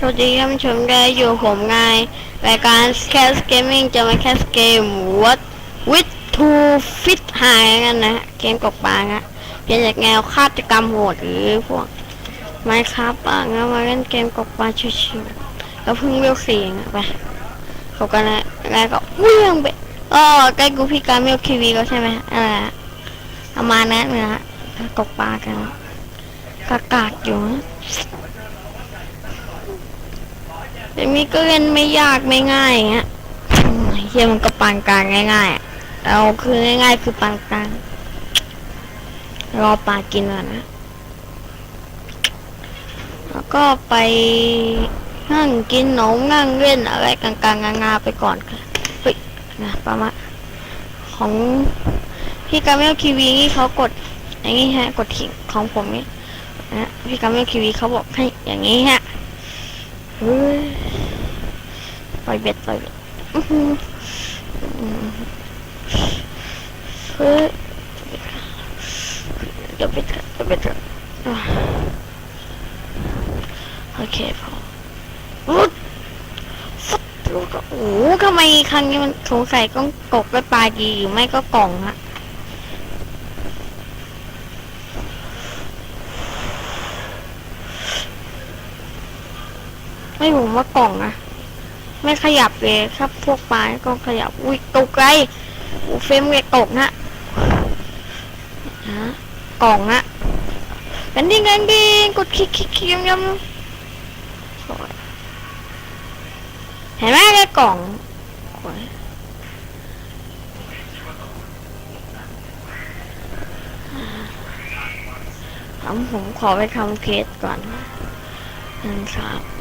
สวัสดีท่านผู้ชมได้อยู่ผมไงรายการ Cast Gaming จะมาแคสเกม What with to fit high กันนะเกมกบปางอะเป็นจากแนวฆาตกรรมโหดหรือพวกไมครับอะงั้นมาเล่นเกมกบปลาชิวๆแล้วเพิ่งเรียวสี่อะไปเขากันนะแล้วก็วิ่งไปอ๋อใกล้กูพี่การเมลคีวีแล้วใช่ไหมอะไรอะประมาณนั้นนะฮะกบปลากันกากากๆอยู่นะ แต่มีก็เล่นไม่ยากไม่ง่ายอย่างเงี้ยมเฮียมันก็ปานกลางง่ายๆเราคือง่าย ๆ คือปานกลางรอปลากินก่อนนะ แล้วก็ไปนั่งกินนมนั่งเล่นอะไรกลางๆงาๆไปก่อนค่ะเฮ้ยนะประมาณของพี่กาเมลคีวีนี่เขากดอย่างนี้ฮะ กดทิ้งของผมนี่นะพี่กาเมลคีวีเขาบอกให้อย่างนี้ฮะเฮ้ย ล่อยเบ็ดปล่อยเบ็ดอื้อเฮ้ยเดี๋ยวเบ็ดก่อนเดี๋ยวเบ็ดก่อนโอเคพอรุดฟุ๊บรุดโอ้ทำไมครั้งนี้มันสงสัยต้องกกด้วยปลาดีหรือไม่ก็กล่องฮะไม่ผมว่ากล่องอะ ไม่ขยับเลยครับพวกปลาก็ขยับ อุ้ยตกไกลอูเฟมเลยตกนะฮะกล่องอะกันดิ้งกันดิ้งกดคลิกคลิกคลิกยำยำเห็นไหมเลยกล่องอ้ยทำผมขอไปทำเคสก่อนนะครับ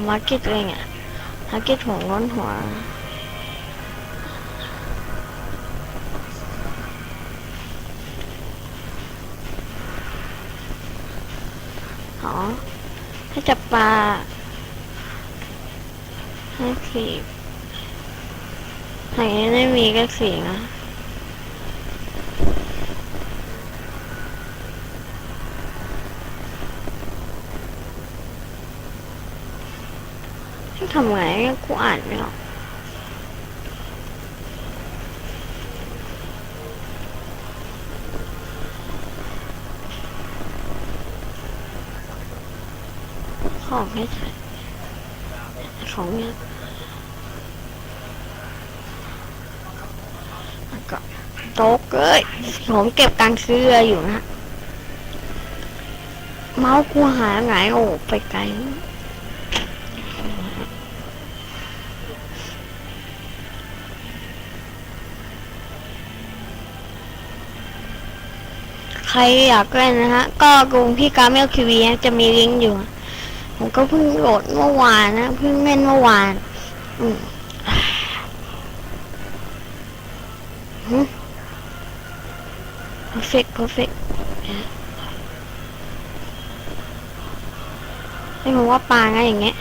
ำมาร์เก็ตเองอะมาร์เก็ตหัวร้อนหัวอ๋อให้จับปลาให้ขีบไหนไม่มีก็สีนะ ทำไงกูอ่านไม่ออกของให้ใส่ของเนี่ยก็โต๊ะเอ้ยผมเก็บกางเสื้ออยู่นะ เมาส์กูหาไงโอ้ไปไกล รอยากเล่นนะฮะ ก็กลุ่มพี่กาเมลคีวีจะมีลิงก์อยู่ ผมก็เพิ่งโหลดเมื่อวานนะ เพิ่งเล่นเมื่อวาน อืมฮึ perfect perfect ไม่ผมว่าปลาไงอย่างเงี้ย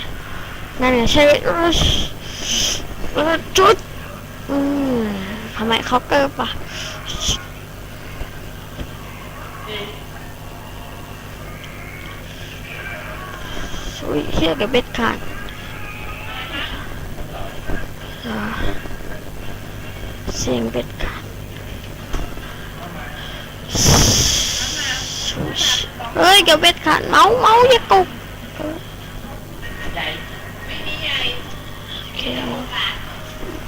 นั่นไงใช่จุดอืมทำไมเขาเกิดปะ อุ้ยเฮียกับเบ็ดขาดเสียงเบ็ดขาดเฮ้ยกับเบ็ดขาดเมาเมาอย่ากุกโอเค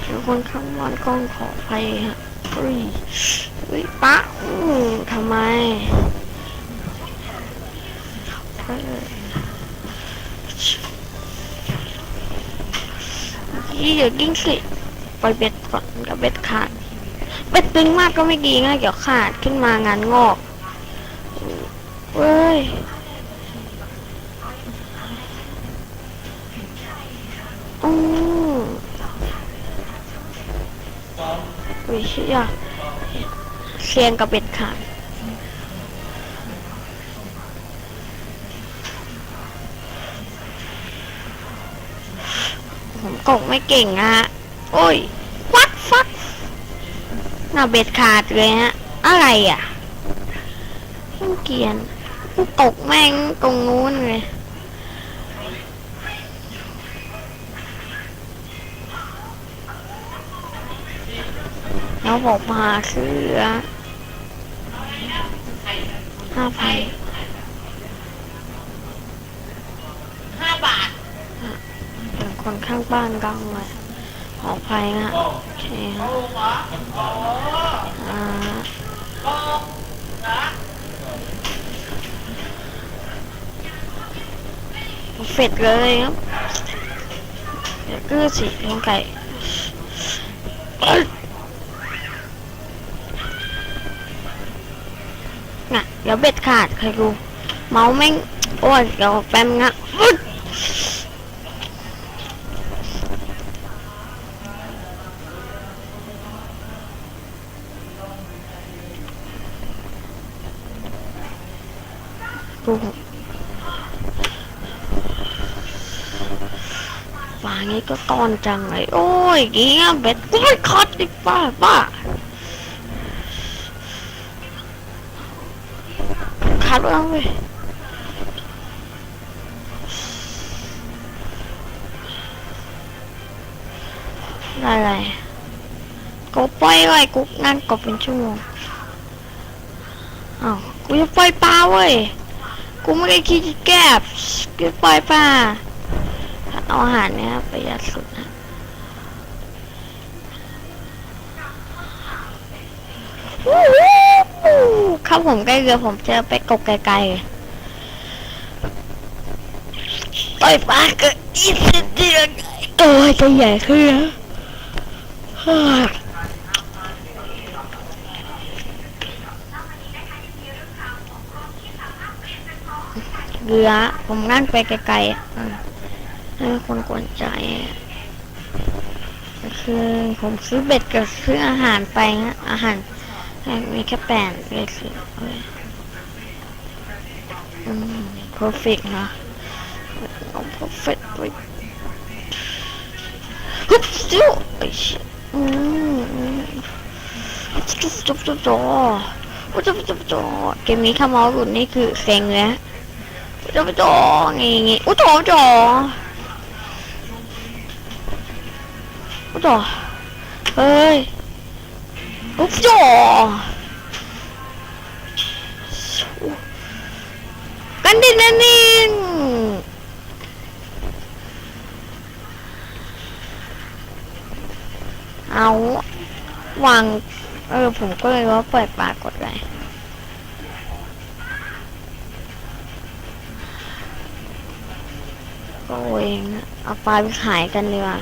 เดี๋ยวคนข้างวันกล้องขอไปฮะอุ้ยอุ้ยปะอืมทำไมเยี่เดี๋ยวกิ้งสิปล่อยเบ็ดก่อนกับเบ็ดขาด เบ็ดตึงมากก็ไม่ดีง่ายเดี๋ยวขาดขึ้นมางานงอกเว้ยอือุ้ยเชี่ยเซียนกับเบ็ดขาด ผมกกไม่เก่งอะฮะ โอ้ย วัดฟักหน้าเบ็ดขาดเลยฮะ อะไรอะเพิ่งเกียนกกแม่งตรงนู้นเลยแล้วบอกมาซื้อห้าพันห้าบาท คนข้างบ้านดังเลยขออภัยนะโอเคฮะอ่าเฟดเลยครับเดี๋ยวกือสิลงไก่น่ะเดี๋ยวเบ็ดขาดใครรู้เมาส์แม่งโอ้ยเดี๋ยวแป๊บนะ อึ๊ดดูป่างี้ก็ก้อนจังเลย โอ้ยเงี้ยเบ็ดโอ้ยขาดดิป้าป้าขาดแล้วเว้ยได้ไรกูปล่อยไว้กูนั่นก็เป็นชั่วโมงอ้าวกูจะปล่อยปลาเว้ย กูไม่ได้คิดแก้บกูจะปล่อยปลาเอาอาหารเนี่ยประหยัดสุดนะวู้วู้ครับผมใกล้เรือผมเจะไปกบไกลๆปล่อยปลาก็อีสิเดียวตัวจะใหญ่ขึ้น เรือผมนั่งไปไกลๆให้คนกวนใจคือผมซื้อเบ็ดกับซื้ออาหารไปฮะอาหารมีแค่แปดเลยสิออืม perfect เนาะเอา perfect ไปฮึบสิวอืมจุ๊บจุ๊บจุ๊บจุ๊บจุ๊บจุ๊บจุ๊บเกมนี้ถ้าเมาส์หลุดนี่คือเซ็งเลย จะไปจองี้งี้อุ้ยจ่อจออุ้ยจ่อเฮ้ยอุ้ยจ่อกันดินนั่นนินเอาวางเออผมก็เลยว่าเปิดปากกดไว้ โอ้ยเอาปลาไปขายกันดีกว่า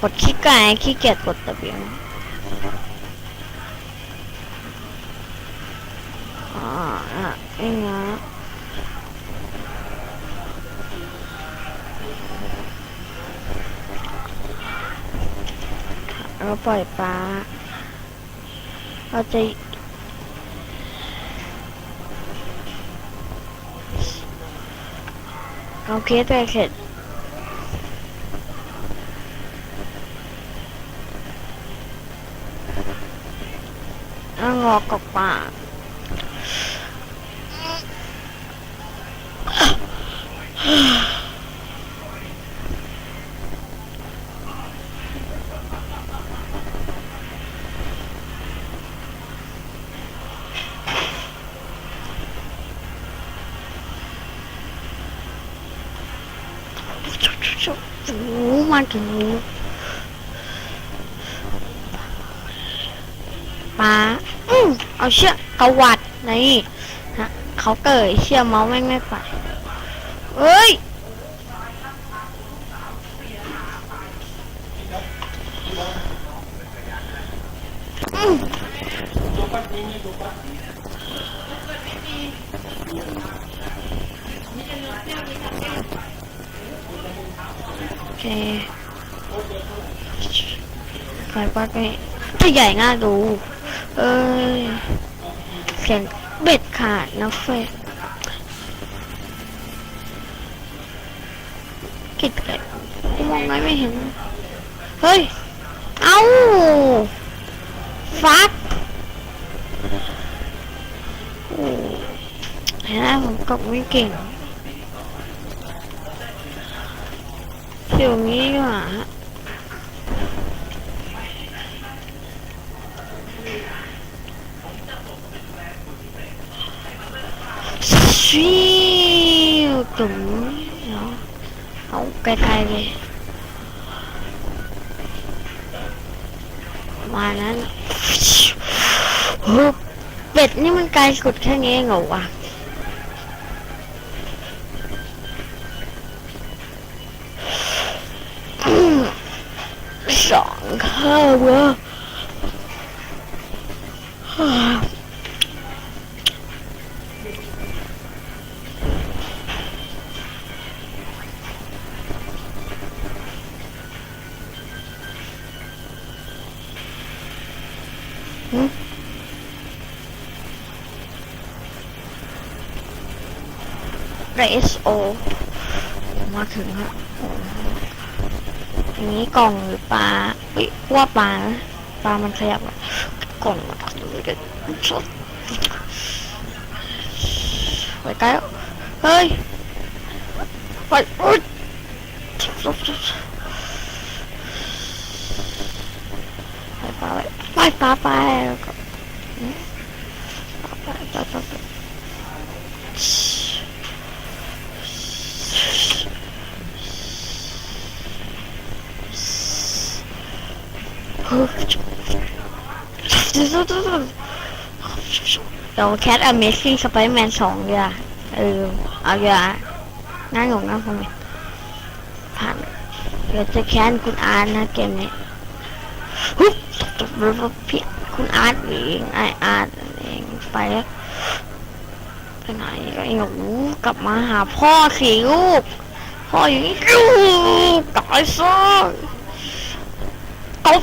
กดขี้ไก่ขี้เกียจกดตะเบียงอ่าอะเองนะเราปล่อยปลา เราจะ เอาเคสไปเสร็จเอางอกกับปากโอ้ มาถึงปลาอืมเอาเชือกกวัดนี่ฮะเขาเกิดเชือกเมาส์แม่งไม่ไปเอ้ยอืม ใครปัดไปตัวใหญ่ง่าดู เอ้ย เสียงเบ็ดขาดนะเฟสกิดเลยมองไงไม่เห็น เฮ้ย เอาฟักโอ้เนไหมผมกบไม่เก่ง อยู่นี้ดีกว่าฮะชิวกลุ่มเนาะเอาไกลๆเลยปมานั้นเป็ดนี่มันไกลสุดแค่นี้เหรอวะ ข้าวเว้ยฮ่าหึเรสโอ มาถึงฮะโอ้โหอันนี้กล่องหรือปลาเฮ้ยว่าปลานะปลามันขยับอะก่องมันดูดิสดไปใกล้เฮ้ยไปอุ๊ยไปปลาไปปลาไปแล้วก็ไปไปไปไป เดี๋ยวแคท Amazing Spider-Man สองเดียวาเออเอาเดียวาน่าหนุกนะผมผ่านเดี๋ยวจะแค้นคุณอาร์ตนะเกมนี้ฮึบตบรถพี่คุณอาร์ตเองไออาร์ตเองไปแล้วไปไหนไอ้หนูกลับมาหาพ่อสิลูกพ่ออยู่นี่ลูกกลับไปซะตบ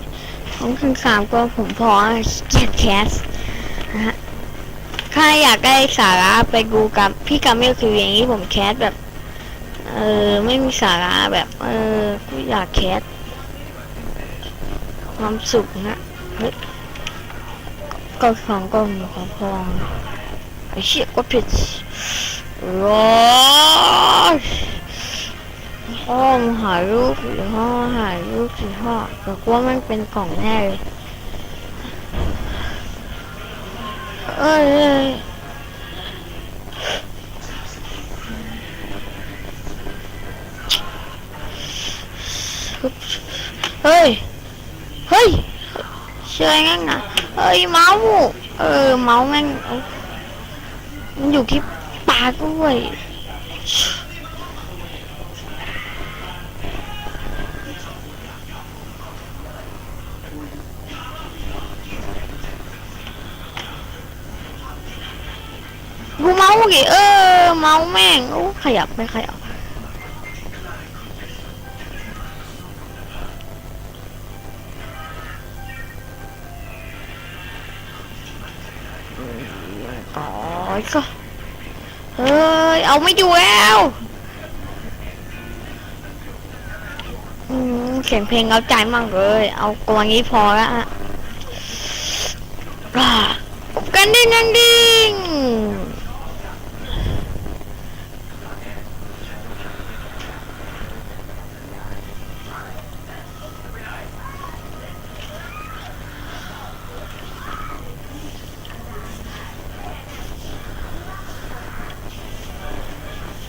รอเอออ๋อไม่ใช่อะเฮ้ยคงตกไอ้สี่สองสี่สองถึงสามตัวผมพอเกียดแคสนะฮะถ้าอยากได้สาระไปดูกับพี่กามิลคืออย่างนี้ผมแคสแบบ เออไม่มีสาระแบบ เออกูอยากแคสความสุขนะเฮ้ยก็สองก็มีของพองไอ้เชี่ยก็ผิดร้อย พ่อมหารูปหรือพ่อหารูปสิพ่อแต่ว่ามันเป็นกล่องแน่เลยเอ้ยเฮ้ย เฮ้ยเชื่องั้นนะเฮ้ยเมาส์เออเมาส์แม่งอามันอยู่ที่ปากด้วย เมาส์กี่เออ เมาส์แม่งโอ้ขยับไม่ขยับอ๋อก็เฮ้ย เอาไม่อยู่แล้วอืมเสียงเพลงเอาใจมากเลย เอากวางนี้พอละอ่าพบกันดิ้งดิ้งดิ้ง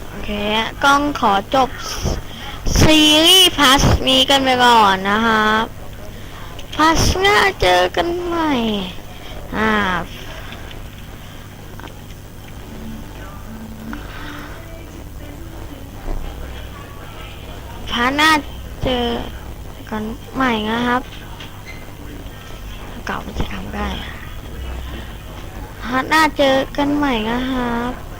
โอเค กล้องขอจบซีรีส์พัสนี้กันไปก่อนนะครับพัสหน้าเจอกันใหม่ อ่าพาร์ทหน้าเจอกันใหม่นะครับ เก่ามันจะทำได้ฮะหน้าเจอกันใหม่นะครับ